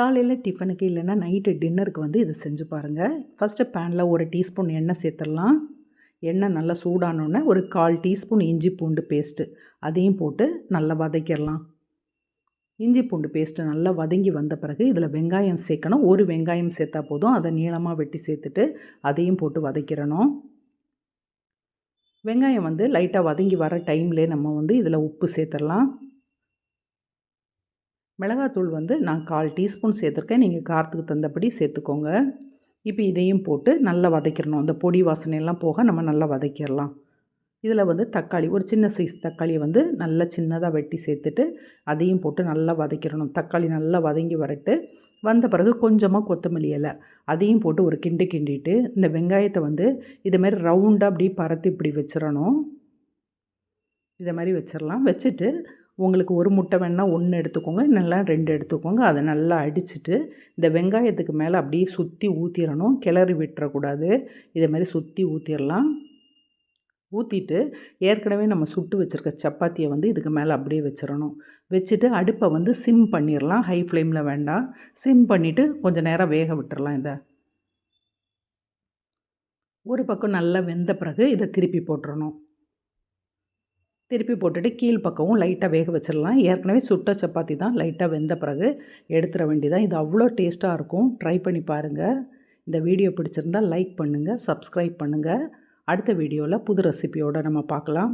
காலையில் டிஃபனுக்கு இல்லைன்னா நைட்டு டின்னருக்கு வந்து இதை செஞ்சு பாருங்கள் ஃபஸ்ட்டு பேனில் ஒரு டீஸ்பூன் எண்ணெய் சேர்த்துடலாம். எண்ணெய் நல்லா சூடானோடனே ஒரு கால் டீஸ்பூன் இஞ்சி பூண்டு பேஸ்ட்டு அதையும் போட்டு நல்லா வதக்கிடலாம். இஞ்சி பூண்டு பேஸ்ட்டு நல்லா வதங்கி வந்த பிறகு இதில் வெங்காயம் சேர்க்கணும். ஒரு வெங்காயம் சேர்த்தா போதும். அதை நீளமாக வெட்டி சேர்த்துட்டு அதையும் போட்டு வதக்கிடணும். வெங்காயம் வந்து லைட்டாக வதங்கி வர டைம்லே நம்ம வந்து இதில் உப்பு சேர்த்துடலாம். மிளகாத்தூள் வந்து நான் கால் டீஸ்பூன் சேர்த்துருக்கேன். நீங்கள் காரத்துக்கு தந்தபடி சேர்த்துக்கோங்க. இப்போ இதையும் போட்டு நல்லா வதக்கிடணும். அந்த பொடி வாசனையெல்லாம் போக நம்ம நல்லா வதக்கிடலாம். இதில் வந்து தக்காளி ஒரு சின்ன சைஸ் தக்காளியை வந்து நல்லா சின்னதாக வெட்டி சேர்த்துட்டு அதையும் போட்டு நல்லா வதக்கிடணும். தக்காளி நல்லா வதங்கி வரட்டு. வந்த பிறகு கொஞ்சமாக கொத்தமல்லி இலை அதையும் போட்டு ஒரு கிண்டு கிண்டிட்டு இந்த வெங்காயத்தை வந்து இதுமாரி ரவுண்டாக அப்படி பரத்தி இப்படி வச்சிடணும். இதை மாதிரி வச்சிடலாம். வச்சுட்டு உங்களுக்கு ஒரு முட்டை வேணால் ஒன்று எடுத்துக்கோங்க நல்லா ரெண்டு எடுத்துக்கோங்க. அதை நல்லா அடிச்சுட்டு இந்த வெங்காயத்துக்கு மேலே அப்படியே சுற்றி ஊற்றிடணும் கிளறி விட்டுறக்கூடாது. இதை மாதிரி சுற்றி ஊற்றிடலாம் ஊற்றிட்டு ஏற்கனவே நம்ம சுட்டு வச்சுருக்க சப்பாத்தியை வந்து இதுக்கு மேலே அப்படியே வச்சிடணும். வச்சுட்டு அடுப்பை வந்து சிம் பண்ணிடலாம். ஹை ஃப்ளேமில் வேண்டாம். சிம் பண்ணிவிட்டு கொஞ்சம் நேரம் வேக விட்டுறலாம் இதை. ஒரு பக்கம் நல்லா வெந்த பிறகு இதை திருப்பி போட்டுறணும். திருப்பி போட்டுட்டு கீழ் பக்கமும் லைட்டாக வேக வச்சிடலாம். ஏற்கனவே சுட்ட சப்பாத்தி தான் லைட்டாக வெந்த பிறகு எடுத்துட வேண்டியதான் இது அவ்வளோ டேஸ்ட்டாக இருக்கும். ட்ரை பண்ணி பாருங்கள் இந்த வீடியோ பிடிச்சிருந்தால் லைக் பண்ணுங்கள் சப்ஸ்கிரைப் பண்ணுங்கள் அடுத்த வீடியோவில் புது ரெசிபியோடு நம்ம பார்க்கலாம்.